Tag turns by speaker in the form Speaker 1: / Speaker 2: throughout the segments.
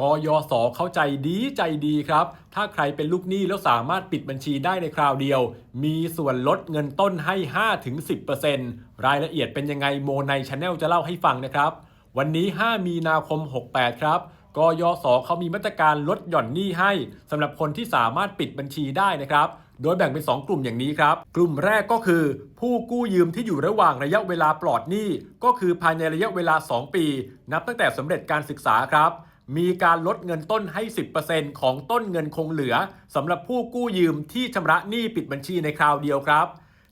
Speaker 1: กยศเข้าใจดีใจดีครับ ถ้าใครเป็นลูกหนี้แล้วสามารถปิดบัญชีได้ในคราวเดียว มีส่วนลดเงินต้นให้ 5-10%รายละเอียดเป็นยังไงโมในช n แนลจะเล่าให้ฟังนะครับ วันนี้ 5 มีนาคม 68 ครับกยศเขามีมาตรการลดหย่อนหนี้ให้สำหรับคนที่สามารถปิดบัญชีได้นะครับโดยแบ่งเป็น 2 กลุ่มอย่างนี้ครับ กลุ่มแรกก็คือ ผู้กู้ยืมที่อยู่ระหว่างระยะเวลาปลอดหนี้ ก็คือภายในระยะเวลา 2 ปี นับตั้งแต่สำเร็จการศึกษาครับ มีการลดเงินต้นให้ 10%ของต้นเงินคงเหลือสำหรับผู้กู้ยืมที่ชำระหนี้ปิดบัญชีในคราวเดียวครับ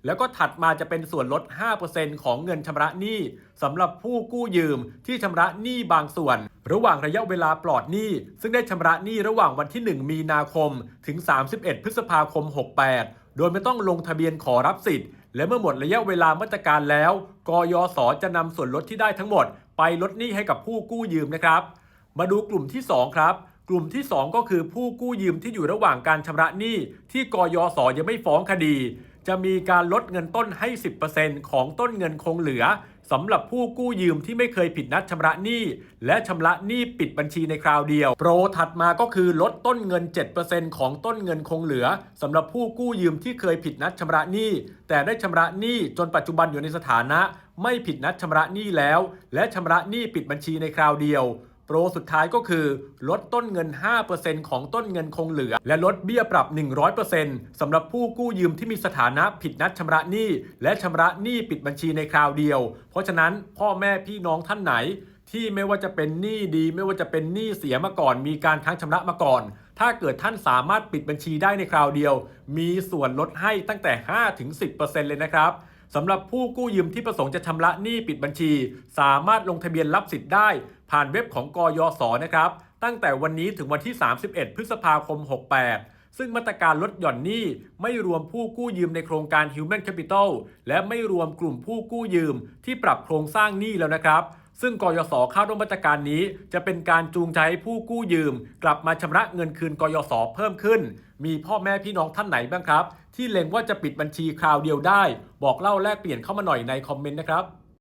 Speaker 1: แล้วก็ถัดมาจะเป็นส่วนลด 5%ของเงินชำระหนี้สำหรับผู้กู้ยืมที่ชำระหนี้บางส่วน ระหว่างระยะเวลาปลอดหนี้ ซึ่งได้ชำระหนี้ระหว่างวันที่ 1 มีนาคม ถึง 31 พฤษภาคม 68 โดยไม่ต้องลงทะเบียนขอรับสิทธิ์ และเมื่อหมดระยะเวลามาตรการแล้ว กยศจะนำส่วนลดที่ได้ทั้งหมด ไปลดหนี้ให้กับผู้กู้ยืมนะครับ มาดูกลุ่มที่ 2 ครับ กลุ่มที่ 2 ก็คือผู้กู้ยืมที่อยู่ระหว่างการชำระหนี้ที่กยศยังไม่ฟ้องคดี จะมีการลดเงินต้นให้ 10%ของต้นเงินคงเหลือสำหรับผู้กู้ยืมที่ไม่เคยผิดนัดชำระหนี้ และชำระหนี้ปิดบัญชีในคราวเดียว โปรถัดมาก็คือลดต้นเงิน 7%ของต้นเงินคงเหลือสำหรับผู้กู้ยืมที่เคยผิดนัดชำระหนี้ แต่ได้ชำระหนี้จนปัจจุบันอยู่ในสถานะ ไม่ผิดนัดชำระหนี้แล้ว และชำระหนี้ปิดบัญชีในคราวเดียว โปรสุดท้ายก็คือ ลดต้นเงิน 5%ของต้นเงินคงเหลือ และลดเบี้ยปรับ 100%สำหรับผู้กู้ยืมที่มีสถานะผิดนัดชำระหนี้ และชำระหนี้ปิดบัญชีในคราวเดียว เพราะฉะนั้นพ่อแม่พี่น้องท่านไหน ที่ไม่ว่าจะเป็นหนี้ดี ไม่ว่าจะเป็นหนี้เสียมาก่อน มีการค้างชำระมาก่อน ถ้าเกิดท่านสามารถปิดบัญชีได้ในคราวเดียว มีส่วนลดให้ตั้งแต่ 5-10%เลยนะครับ สำหรับผู้กู้ยืมที่ประสงค์จะชำระหนี้ปิดบัญชี สามารถลงทะเบียนรับสิทธิ์ได้ ผ่านเว็บของกยศนะครับ ตั้งแต่วันนี้ถึงวันที่ 31 พฤษภาคม 68 ซึ่งมาตรการลดหย่อนหนี้ไม่รวมผู้กู้ยืมในโครงการ Human Capital และไม่รวมกลุ่มผู้กู้ยืมที่ปรับโครงสร้างหนี้แล้วนะครับ ซึ่งกยศคาดว่ามาตรการนี้ จะเป็นการจูงใจให้ผู้กู้ยืม กลับมาชำระเงินคืนกยศเพิ่มขึ้น มีพ่อแม่พี่น้องท่านไหนบ้างครับ ที่เล็งว่าจะปิดบัญชีคราวเดียวได้ บอกเล่าแลกเปลี่ยนเข้ามาหน่อยในคอมเมนต์นะครับ